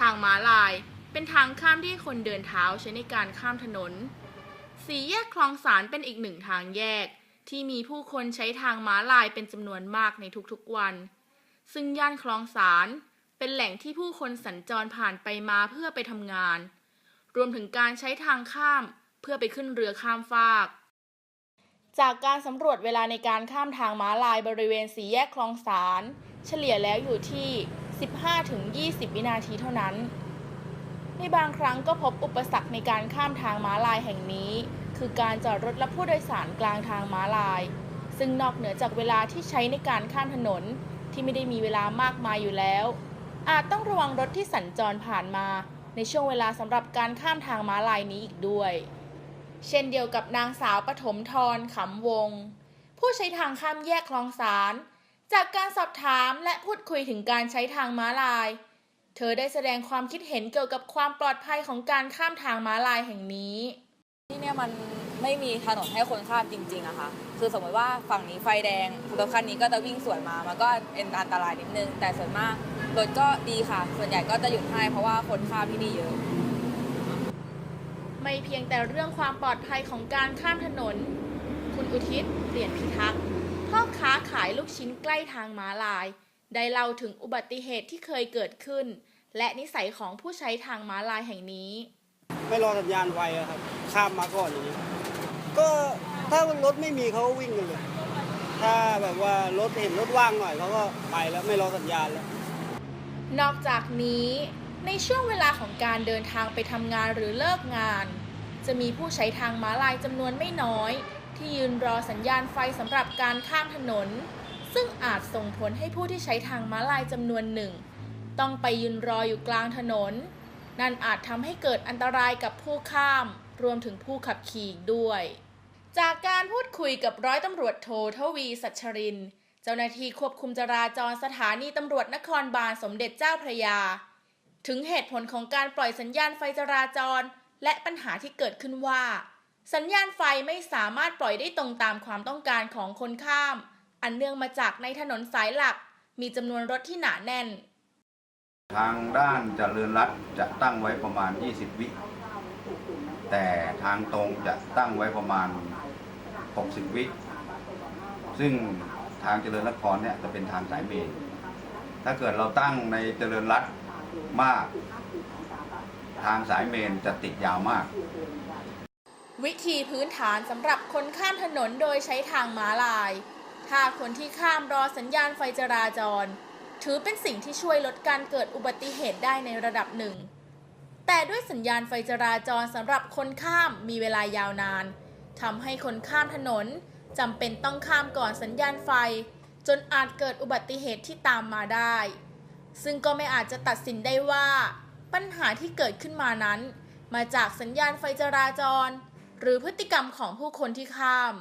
ทางม้าลาย เป็นทางข้ามที่คนเดินเท้าใช้ในการข้ามถนน สี่แยกคลองสารเป็นอีกหนึ่งทางแยก ที่มีผู้คนใช้ทางม้าลายเป็นจำนวนมากในทุกๆวัน ซึ่งย่านคลองสารเป็นแหล่งที่ผู้คนสัญจรผ่านไปมาเพื่อไปทำงาน รวมถึงการใช้ทางข้ามเพื่อไปขึ้นเรือข้ามฟาก จากการสำรวจเวลาในการข้ามทางม้าลายบริเวณสีแยกคลองสาร เฉลี่ยแล้วอยู่ที่ 15-20 วินาทีเท่านั้น ในบางครั้งก็พบอุปสรรคในการข้ามทางม้าลายแห่งนี้ คือการจอดรถรับผู้โดยสารกลางทางม้าลาย ซึ่งนอกเหนือจากเวลาที่ใช้ในการข้ามถนนที่ไม่ได้มีเวลามากมายอยู่แล้ว อาจต้องระวังรถที่สัญจรผ่านมาในช่วงเวลาสำหรับการข้ามทางม้าลายนี้อีกด้วย เช่นเดียวกับนางสาวปฐมทรขำวง ผู้ใช้ทางข้ามแยกคลองสาร จากการสอบถามและพูดคุยถึงการใช้ทางม้าลาย เธอได้แสดงความคิดเห็นเกี่ยวกับความปลอดภัยของการข้ามทางม้าลายแห่งนี้ ที่เนี่ยมันไม่มีถนนให้คนข้ามจริงๆอะค่ะ คือสมมติว่าฝั่งนี้ไฟแดงรถคันนี้ก็จะวิ่งสวนมา มันก็เป็นอันตรายนิดนึง แต่ส่วนมากรถก็ดีค่ะ ส่วนใหญ่ก็จะหยุดให้เพราะว่าคนข้ามที่นี่เยอะ ไม่เพียงแต่เรื่องความปลอดภัยของการข้ามถนน คุณอุทิศเปลี่ยนพิทักษ์พ่อค้าขายลูกชิ้นใกล้ทางม้าลาย ได้เล่าถึงอุบัติเหตุที่เคยเกิดขึ้น และนิสัยของผู้ใช้ทางม้าลายแห่งนี้ ไม่รอสัญญาณไฟอะครับ ข้ามมาก่อนอย่างนี้ ก็ถ้ารถไม่มีเขาก็วิ่งกันเลย ถ้าแบบว่ารถเห็นรถว่างหน่อยเขาก็ไปแล้วไม่รอสัญญาณแล้ว นอกจากนี้ในช่วงเวลาของการเดินทางไปทำงานหรือเลิกงาน จะมีผู้ใช้ทางม้าลายจำนวนไม่น้อย ที่ยืนรอสัญญาณไฟสำหรับการข้ามถนน ซึ่งอาจส่งผลให้ผู้ที่ใช้ทางม้าลายจำนวนหนึ่ง ต้องไปยืนรออยู่กลางถนน นั่นอาจทำให้เกิดอันตรายกับผู้ข้าม รวมถึงผู้ขับขี่ด้วย จากการพูดคุยกับร้อยตำรวจโททวีสัชรินทร์เจ้าหน้าที่ควบคุมจราจรสถานีตำรวจนครบาลสมเด็จเจ้าพระยา ถึงเหตุผลของการปล่อยสัญญาณไฟจราจร และปัญหาที่เกิดขึ้นว่า สัญญาณไฟไม่สามารถปล่อยได้ตรงตามความต้องการของคนข้าม อันเนื่องมาจากในถนนสายหลัก มีจำนวนรถที่หนาแน่น ทางด้านเจริญรัฐจะตั้งไว้ประมาณ 20 วิ แต่ทางตรงจะตั้งไว้ประมาณ 60 วิ ซึ่งทางเจริญนครเนี่ยจะเป็นทางสายเมนถ้าเกิดเราตั้งในเจริญรัฐมาก ทางสายเมนจะติดยาวมาก วิธีพื้นฐานสำหรับคนข้ามถนนโดยใช้ทางม้าลาย ถ้าคนที่ข้ามรอสัญญาณไฟจราจร ถือเป็นสิ่งที่ช่วยลดการเกิดอุบัติเหตุได้ในระดับหนึ่ง แต่ด้วยสัญญาณไฟจราจรสำหรับคนข้ามมีเวลายาวนานทำให้คนข้ามถนนจำเป็นต้องข้ามก่อนสัญญาณไฟ จนอาจเกิดอุบัติเหตุที่ตามมาได้ ซึ่งก็ไม่อาจจะตัดสินได้ว่า ปัญหาที่เกิดขึ้นมานั้น มาจากสัญญาณไฟจราจร หรือพฤติกรรมของผู้คนที่ข้าม